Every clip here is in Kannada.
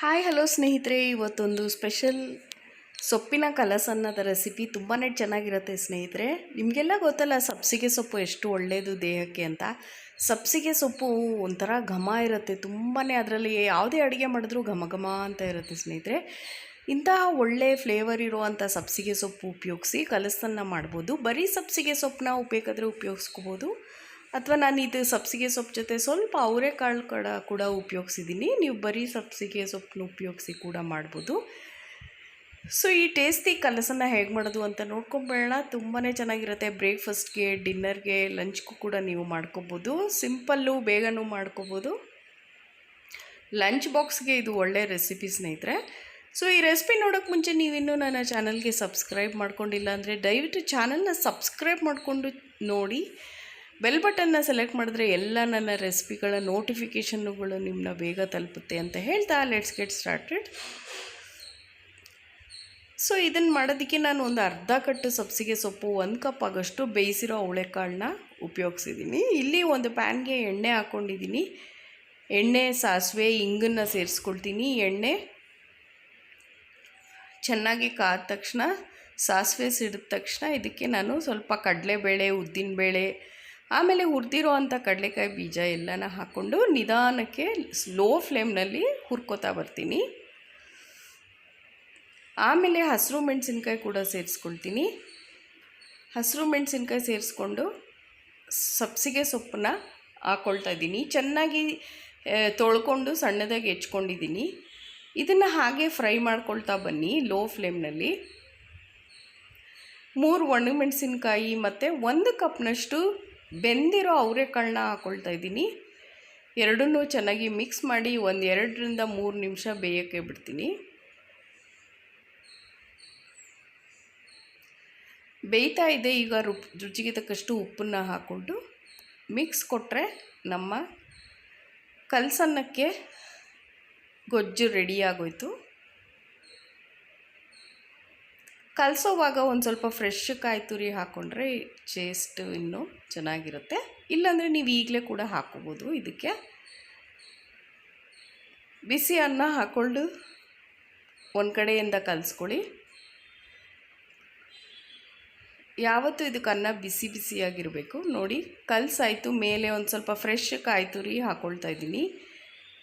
ಹಾಯ್, ಹಲೋ ಸ್ನೇಹಿತರೆ. ಇವತ್ತೊಂದು ಸ್ಪೆಷಲ್ ಸೊಪ್ಪಿನ ಕಲಸನ್ನದ ರೆಸಿಪಿ ತುಂಬಾ ಚೆನ್ನಾಗಿರುತ್ತೆ ಸ್ನೇಹಿತರೆ. ನಿಮಗೆಲ್ಲ ಗೊತ್ತಲ್ಲ, ಸಬ್ಸಿಗೆ ಸೊಪ್ಪು ಎಷ್ಟು ಒಳ್ಳೆಯದು ದೇಹಕ್ಕೆ ಅಂತ. ಸಬ್ಸಿಗೆ ಸೊಪ್ಪು ಒಂಥರ ಘಮ ಇರುತ್ತೆ ತುಂಬಾ ಅದರಲ್ಲಿ ಯಾವುದೇ ಅಡುಗೆ ಮಾಡಿದ್ರೂ ಘಮ ಘಮ ಅಂತ ಇರುತ್ತೆ ಸ್ನೇಹಿತರೆ. ಇಂತಹ ಒಳ್ಳೆ ಫ್ಲೇವರ್ ಇರುವಂಥ ಸಬ್ಸಿಗೆ ಸೊಪ್ಪು ಉಪಯೋಗಿಸಿ ಕಲಸನ್ನ ಮಾಡ್ಬೋದು. ಬರೀ ಸಬ್ಸಿಗೆ ಸೊಪ್ಪನ್ನ ಬೇಕಾದರೆ ಉಪಯೋಗಿಸ್ಕೋಬೋದು. ಅಥವಾ ನಾನು ಇದು ಸಬ್ಸಿಗೆ ಸೊಪ್ಪು ಜೊತೆ ಸ್ವಲ್ಪ ಅವರೆಕಾಳು ಕಡ ಕೂಡ ಉಪಯೋಗಿಸಿದ್ದೀನಿ ನೀವು ಬರೀ ಸಬ್ಸಿಗೆ ಸೊಪ್ಪನ್ನ ಉಪಯೋಗಿಸಿ ಕೂಡ ಮಾಡ್ಬೋದು. ಸೊ, ಈ ಟೇಸ್ಟಿ ಕಲಸನ್ನ ಹೇಗೆ ಮಾಡೋದು ಅಂತ ನೋಡ್ಕೊಂಬೇಡ ತುಂಬಾ ಚೆನ್ನಾಗಿರುತ್ತೆ. ಬ್ರೇಕ್ಫಾಸ್ಟ್ಗೆ, ಡಿನ್ನರ್ಗೆ, ಲಂಚ್ಗೂ ಕೂಡ ನೀವು ಮಾಡ್ಕೋಬೋದು. ಸಿಂಪಲ್ಲು ಬೇಗನೂ ಮಾಡ್ಕೋಬೋದು. ಲಂಚ್ ಬಾಕ್ಸ್ಗೆ ಇದು ಒಳ್ಳೆ ರೆಸಿಪಿ ಸ್ನೇಹಿತರೆ. ಸೊ, ಈ ರೆಸಿಪಿ ನೋಡೋಕ್ಕೆ ಮುಂಚೆ ನೀವಿನ್ನೂ ನನ್ನ ಚಾನಲ್ಗೆ ಸಬ್ಸ್ಕ್ರೈಬ್ ಮಾಡ್ಕೊಂಡಿಲ್ಲ ಅಂದರೆ ದಯವಿಟ್ಟು ಚಾನಲ್ನ ಸಬ್ಸ್ಕ್ರೈಬ್ ಮಾಡಿಕೊಂಡು ನೋಡಿ. ಬೆಲ್ ಬಟನ್ನ ಸೆಲೆಕ್ಟ್ ಮಾಡಿದ್ರೆ ಎಲ್ಲ ನನ್ನ ರೆಸಿಪಿಗಳ ನೋಟಿಫಿಕೇಷನ್ನುಗಳು ನಿಮ್ಮನ್ನ ಬೇಗ ತಲುಪುತ್ತೆ ಅಂತ ಹೇಳ್ತಾ ಲೆಟ್ಸ್ ಗೆಟ್ ಸ್ಟಾರ್ಟೆಡ್. ಸೊ ಇದನ್ನು ಮಾಡೋದಕ್ಕೆ ನಾನು ಒಂದು ಅರ್ಧ ಕಟ್ಟು ಸಬ್ಸಿಗೆ ಸೊಪ್ಪು, ಒಂದು ಕಪ್ ಆಗೋಷ್ಟು ಬೇಯಿಸಿರೋ ಅವಳೆಕಾಳನ್ನ ಉಪಯೋಗಿಸಿದ್ದೀನಿ ಇಲ್ಲಿ ಒಂದು ಪ್ಯಾನ್ಗೆ ಎಣ್ಣೆ ಹಾಕ್ಕೊಂಡಿದ್ದೀನಿ ಎಣ್ಣೆ, ಸಾಸಿವೆ, ಇಂಗನ್ನು ಸೇರಿಸ್ಕೊಳ್ತೀನಿ. ಎಣ್ಣೆ ಚೆನ್ನಾಗಿ ಕಾದ ತಕ್ಷಣ, ಸಾಸಿವೆ ಸಿಡಿದ ತಕ್ಷಣ ಇದಕ್ಕೆ ನಾನು ಸ್ವಲ್ಪ ಕಡಲೆಬೇಳೆ, ಉದ್ದಿನಬೇಳೆ ಆಮೇಲೆ ಹುರಿದಿರೋ ಅಂಥ ಕಡಲೆಕಾಯಿ ಬೀಜ ಎಲ್ಲನ ಹಾಕ್ಕೊಂಡು ನಿಧಾನಕ್ಕೆ ಸ್ಲೋ ಫ್ಲೇಮ್ನಲ್ಲಿ ಹುರ್ಕೋತಾ ಬರ್ತೀನಿ. ಆಮೇಲೆ ಹಸಿರು ಮೆಣಸಿನ್ಕಾಯಿ ಕೂಡ ಸೇರಿಸ್ಕೊಳ್ತೀನಿ. ಹಸಿರು ಮೆಣಸಿನ್ಕಾಯಿ ಸೇರಿಸ್ಕೊಂಡು ಸಬ್ಸಿಗೆ ಸೊಪ್ಪನ್ನ ಹಾಕ್ಕೊಳ್ತಾ ಇದ್ದೀನಿ. ಚೆನ್ನಾಗಿ ತೊಳ್ಕೊಂಡು ಸಣ್ಣದಾಗಿ ಹೆಚ್ಕೊಂಡಿದ್ದೀನಿ. ಇದನ್ನು ಹಾಗೆ ಫ್ರೈ ಮಾಡ್ಕೊಳ್ತಾ ಬನ್ನಿ ಲೋ ಫ್ಲೇಮ್ನಲ್ಲಿ. ಮೂರು ಒಣಮೆಣಸಿನ್ಕಾಯಿ ಮತ್ತು ಒಂದು ಕಪ್ನಷ್ಟು ಬೆಂದಿರೋ ಅವರೆಕಾಳನ್ನ ಹಾಕ್ಕೊಳ್ತಾ ಇದ್ದೀನಿ. ಎರಡನ್ನೂ ಚೆನ್ನಾಗಿ ಮಿಕ್ಸ್ ಮಾಡಿ ಒಂದು ಎರಡರಿಂದ ಮೂರು ನಿಮಿಷ ಬೇಯೋಕ್ಕೆ ಬಿಡ್ತೀನಿ. ಬೇಯ್ತಾ ಇದೆ ಈಗ ರುಪ್, ರುಚಿಗೆ ತಕ್ಕಷ್ಟು ಉಪ್ಪನ್ನು ಹಾಕ್ಕೊಂಡು ಮಿಕ್ಸ್ ಕೊಟ್ಟರೆ ನಮ್ಮ ಕಲ್ಸನ್ನಕ್ಕೆ ಗೊಜ್ಜು ರೆಡಿಯಾಗೋಯ್ತು ಕಲಸೋವಾಗ ಒಂದು ಸ್ವಲ್ಪ ಫ್ರೆಶ್ ಕಾಯಿ ತುರಿ ಹಾಕ್ಕೊಂಡ್ರೆ ಟೇಸ್ಟ್ ಇನ್ನೂ ಚೆನ್ನಾಗಿರುತ್ತೆ. ಇಲ್ಲಾಂದರೆ ನೀವು ಈಗಲೇ ಕೂಡ ಹಾಕೋಬೋದು ಇದಕ್ಕೆ. ಬಿಸಿ ಅನ್ನ ಹಾಕ್ಕೊಂಡು ಒಂದು ಕಡೆಯಿಂದ ಕಲಿಸ್ಕೊಳ್ಳಿ. ಯಾವತ್ತೂ ಇದಕ್ಕೆ ಅನ್ನ ಬಿಸಿ ಬಿಸಿಯಾಗಿರಬೇಕು. ನೋಡಿ, ಕಲಸಾಯಿತು, ಮೇಲೆ ಒಂದು ಸ್ವಲ್ಪ ಫ್ರೆಶ್ ಕಾಯಿ ತುರಿ ಹಾಕ್ಕೊಳ್ತಾ ಇದ್ದೀನಿ.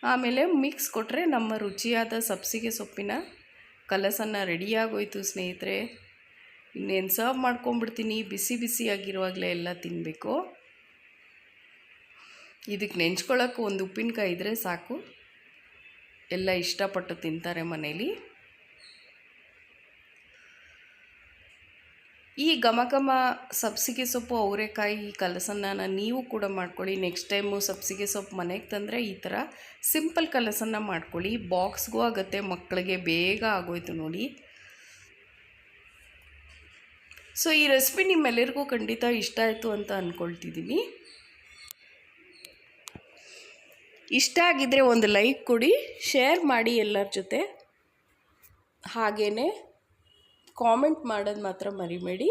ಆಮೇಲೆ ಮಿಕ್ಸ್ ಕೊಟ್ಟರೆ ನಮ್ಮ ರುಚಿಯಾದ ಸಬ್ಸಿಗೆ ಸೊಪ್ಪಿನ ಕಲಸನ್ನು ರೆಡಿಯಾಗೋಯ್ತು ಸ್ನೇಹಿತರೆ. ಇನ್ನೇನು ಸರ್ವ್ ಮಾಡ್ಕೊಂಬಿಡ್ತೀನಿ ಬಿಸಿ ಬಿಸಿಯಾಗಿರುವಾಗಲೇ ಎಲ್ಲ ತಿನ್ನಬೇಕು ಇದಕ್ಕೆ ನೆಂಚ್ಕೊಳ್ಳೋಕ್ಕೂ ಒಂದು ಉಪ್ಪಿನಕಾಯಿ ಇದ್ದರೆ ಸಾಕು. ಎಲ್ಲ ಇಷ್ಟಪಟ್ಟು ತಿಂತಾರೆ ಮನೇಲಿ. ಈ ಘಮ ಘಮ ಸಬ್ಸಿಗೆ ಸೊಪ್ಪು ಅವರೆಕಾಯಿ ಕಲಸನ್ನ ನೀವು ಕೂಡ ಮಾಡ್ಕೊಳ್ಳಿ. ನೆಕ್ಸ್ಟ್ ಟೈಮು ಸಬ್ಸಿಗೆ ಸೊಪ್ಪು ಮನೆಗೆ ತಂದರೆ ಈ ಥರ ಸಿಂಪಲ್ ಕಲಸನ್ನ ಮಾಡ್ಕೊಳ್ಳಿ. ಬಾಕ್ಸ್ಗೂ ಆಗುತ್ತೆ ಮಕ್ಕಳಿಗೆ ಬೇಗ ಆಗೋಯ್ತು ನೋಡಿ. ಸೊ ಈ ರೆಸಿಪಿ ನಿಮ್ಮೆಲ್ಲರಿಗೂ ಖಂಡಿತ ಇಷ್ಟ ಆಯಿತು ಅಂತ ಅಂದ್ಕೊಳ್ತಿದ್ದೀನಿ ಇಷ್ಟ ಆಗಿದ್ದರೆ ಒಂದು ಲೈಕ್ ಕೊಡಿ ಶೇರ್ ಮಾಡಿ ಎಲ್ಲರ ಜೊತೆ. ಹಾಗೇ ಕಾಮೆಂಟ್ ಮಾಡೋದು ಮಾತ್ರ ಮರಿಬೇಡಿ.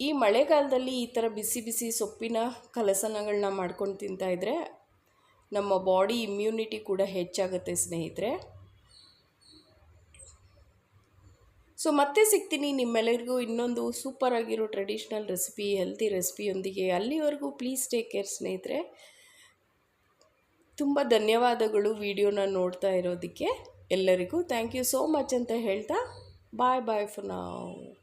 ಈ ಮಳೆಗಾಲದಲ್ಲಿ ಈ ಥರ ಬಿಸಿ ಬಿಸಿ ಸೊಪ್ಪಿನ ಕಲಸನಗಳನ್ನ ಮಾಡ್ಕೊಂಡು ತಿಂತಾಯಿದ್ರೆ ನಮ್ಮ ಬಾಡಿ ಇಮ್ಯುನಿಟಿ ಕೂಡ ಹೆಚ್ಚಾಗುತ್ತೆ ಸ್ನೇಹಿತರೆ. ಸೊ ಮತ್ತೆ ಸಿಗ್ತೀನಿ ನಿಮ್ಮೆಲ್ಲರಿಗೂ ಇನ್ನೊಂದು ಸೂಪರ್ ಆಗಿರೋ ಟ್ರೆಡಿಷ್ನಲ್ ರೆಸಿಪಿ ಹೆಲ್ತಿ ರೆಸಿಪಿಯೊಂದಿಗೆ ಅಲ್ಲಿವರೆಗೂ ಪ್ಲೀಸ್ ಟೇಕ್ ಕೇರ್ ಸ್ನೇಹಿತರೆ. ತುಂಬ ಧನ್ಯವಾದಗಳು ವಿಡಿಯೋನ ನೋಡ್ತಾ ಇರೋದಕ್ಕೆ ಎಲ್ಲರಿಗೂ. ಥ್ಯಾಂಕ್ ಯು ಸೋ ಮಚ್ ಅಂತ ಹೇಳ್ತಾ ಬಾಯ್ ಬಾಯ್ ಫಾರ್ ನಾವು